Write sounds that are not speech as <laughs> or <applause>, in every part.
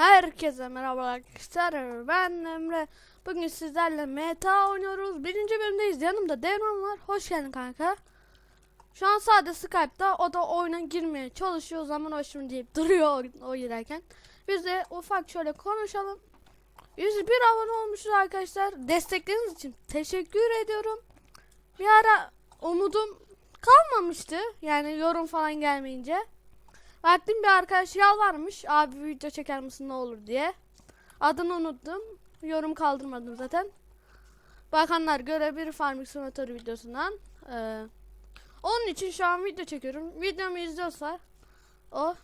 Herkese merhaba arkadaşlar. Ben Emre. Bugün sizlerle meta oynuyoruz. Birinci bölümdeyiz. Yanımda Devran var. Hoş geldin kanka. Şu an sadece Skype'da. O da oyuna girmeye çalışıyor. Zaman hoşum deyip duruyor o, o girerken. Biz de ufak şöyle konuşalım. 101 abone olmuşuz arkadaşlar. Destekleriniz için teşekkür ediyorum. Bir ara umudum kalmamıştı. Yani yorum falan gelmeyince. Baktım bir arkadaş yalvarmış. Abi video çeker misin ne olur diye. Adını unuttum. Yorum kaldırmadım zaten. Bakanlar görebilir Farming Simulator videosundan. Ee, onun için şu an video çekiyorum. Videomu izliyorsa o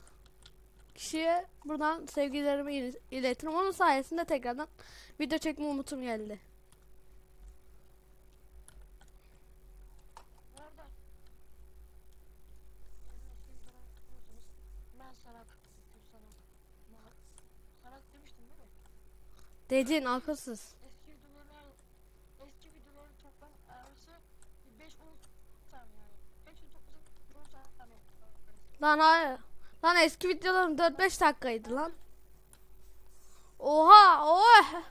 kişiye buradan sevgilerimi il- iletirim. Onun sayesinde tekrardan video çekme umutum geldi. Sarak Sarak değil mi? Dedin akılsız. Eski videoları eski videoları toplam arası 5 10 tane yani. Hepsini toplasak 10 tane. Lan hayır. Lan eski videolarım 4-5 dakikaydı lan. Oha! Oh!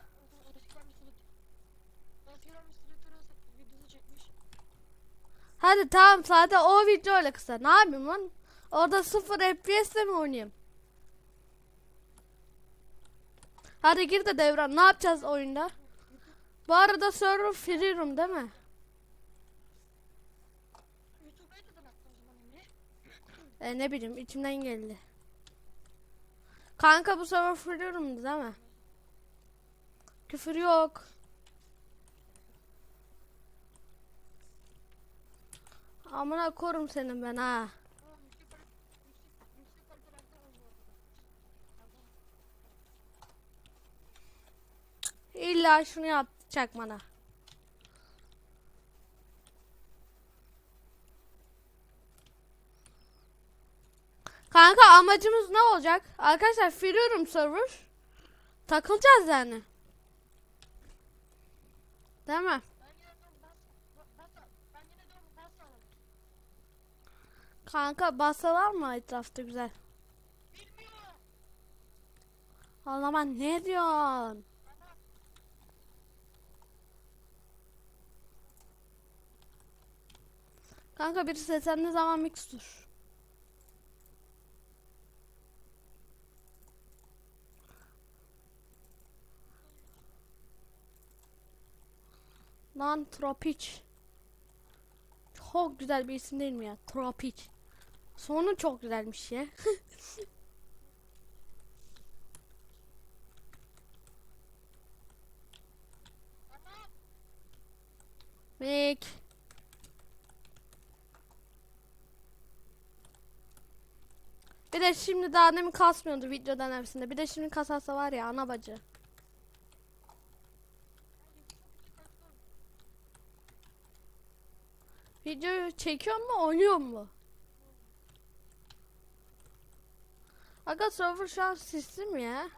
Hadi tamam zaten o video öyle kısa. Ne yapayım lan? Orada 0 FPS ile mi oynayayım? Hadi gir de devran. Ne yapacağız oyunda? Bu arada server free room değil mi? E, ne bileyim içimden geldi. Kanka bu server free room'du değil mi? Küfür yok. Amına korum senin ben ha. İlla şunu yapacak bana. Kanka amacımız ne olacak? Arkadaşlar free room server. Takılacağız yani. Değil mi? Kanka basa var mı etrafta güzel? Bilmiyor. Ağlaman ne diyorsun? Kanka birisi seslendiği zaman mix dur. Lan Tropic. Çok güzel bir isim değil mi ya? Tropic. Sonu çok güzelmiş ya. <laughs> Mik. Bir de şimdi daha demin kasmıyordu videodan hepsinde. Bir de şimdi kasarsa var ya ana bacı. Video çekiyor mu oynuyor mu? Aga server şu an sisli mi ya?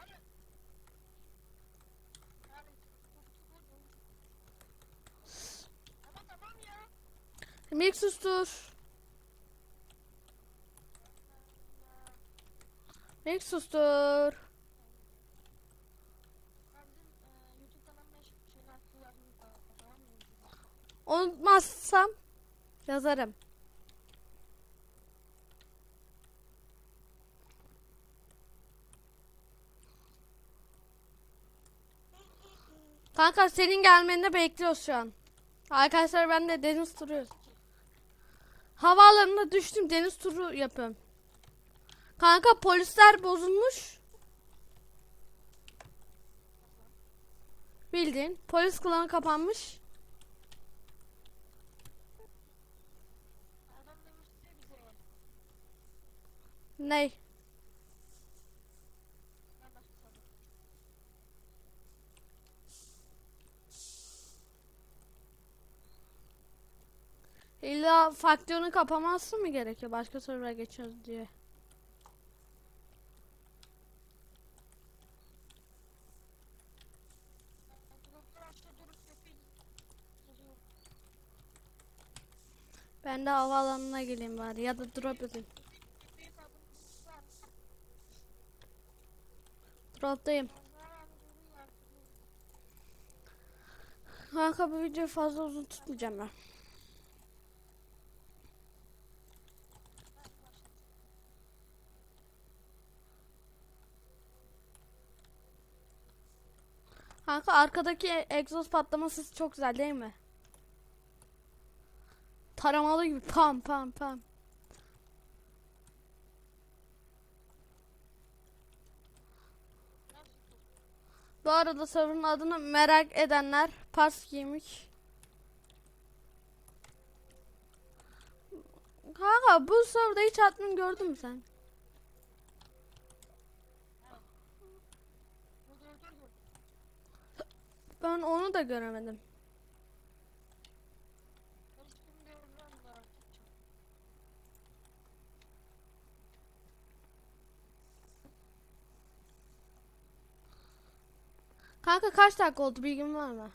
Ama tamam mı? Unutmazsam yazarım. Kanka senin gelmeni bekliyoruz şu an. Arkadaşlar ben de deniz turu. Havaalanına düştüm deniz turu yapıyorum. Kanka polisler bozulmuş. Bildiğin polis klanı kapanmış. Ney? İlla faktörünü kapamazsın mı gerekiyor başka server'a geçiyoruz diye. Ben de havaalanına geleyim bari ya da drop edeyim. Drop'tayım. Kanka bu videoyu fazla uzun tutmayacağım ben. Kanka arkadaki egzoz patlama sesi çok güzel değil mi? Taramalı gibi pam pam pam. Bu arada server'ın adını merak edenler pas giymiş. Kanka bu serverda hiç admin gördün mü sen? Ben onu da göremedim. Kanka kaç dakika oldu bilgin var mı?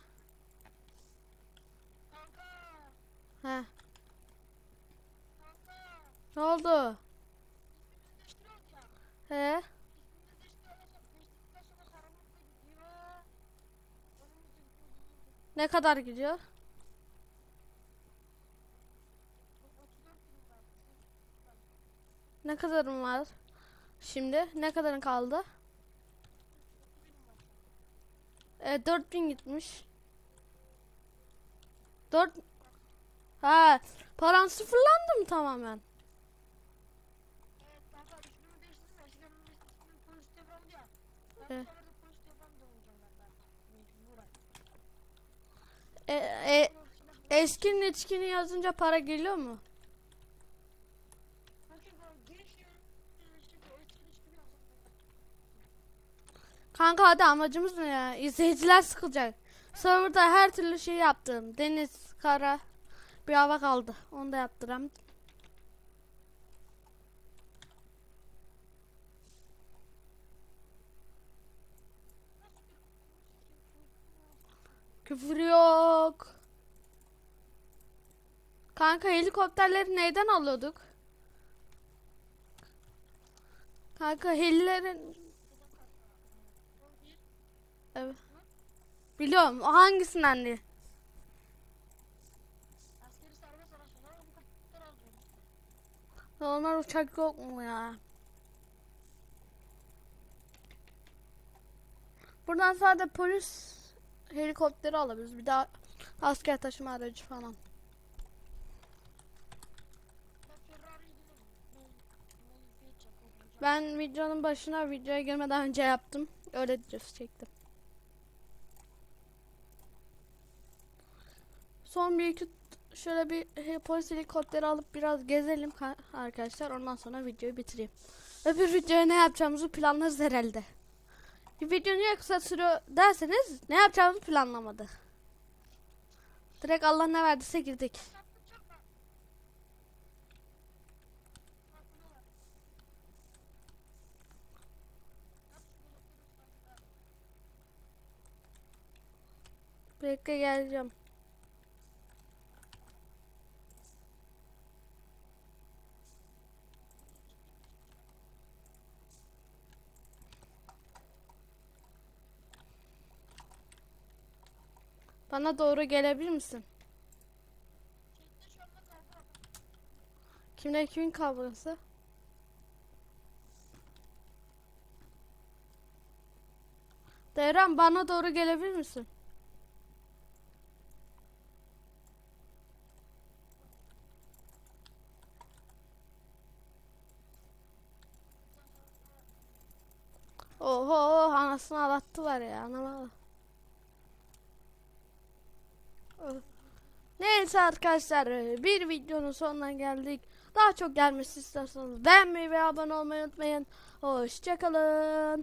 Kanka. He. Ne oldu? He? Ne kadar gidiyor? 34 bin var. Ne kadarın var? Şimdi ne kadarın kaldı? E, 4000 gitmiş. 4 Ha, paran sıfırlandı mı tamamen? Evet kanka değiştirdim. Eskiden polis ya. Ben Evet. bu polis olacağım ben. Mecburen. E, e, eskinin içkini yazınca para geliyor mu? Kanka hadi amacımız ne ya? İzleyiciler sıkılacak. Serverda her türlü şey yaptım. Deniz, kara, bir hava kaldı. Onu da yaptıram. Küfür yok. Kanka helikopterleri neyden alıyorduk? Kanka helilerin Evet. Biliyorum. O hangisinden alacağım. Normal uçak yok mu ya? Buradan sadece polis helikopteri alabiliriz. Bir daha asker taşıma aracı falan. Ben videonun başına videoya girmeden önce yaptım. Öyle videosu çektim. Son bir iki şöyle bir polis helikopteri alıp biraz gezelim ka- arkadaşlar. Ondan sonra videoyu bitireyim. Öbür videoya ne yapacağımızı planlarız herhalde. Video niye kısa sürüyor derseniz ne yapacağımızı planlamadı. Direkt Allah ne verdiyse girdik. Yaptım çok ben. Bak bu ne var? Yap şu helikopteri sen. Bekle geleceğim. Bana doğru gelebilir misin? Kimle kimin kavgası? Devran bana doğru gelebilir misin? Oho anasını ağlattılar ya anama. Neyse arkadaşlar bir videonun sonuna geldik. Daha çok gelmesi isterseniz beğenmeyi ve abone olmayı unutmayın. Hoşçakalın.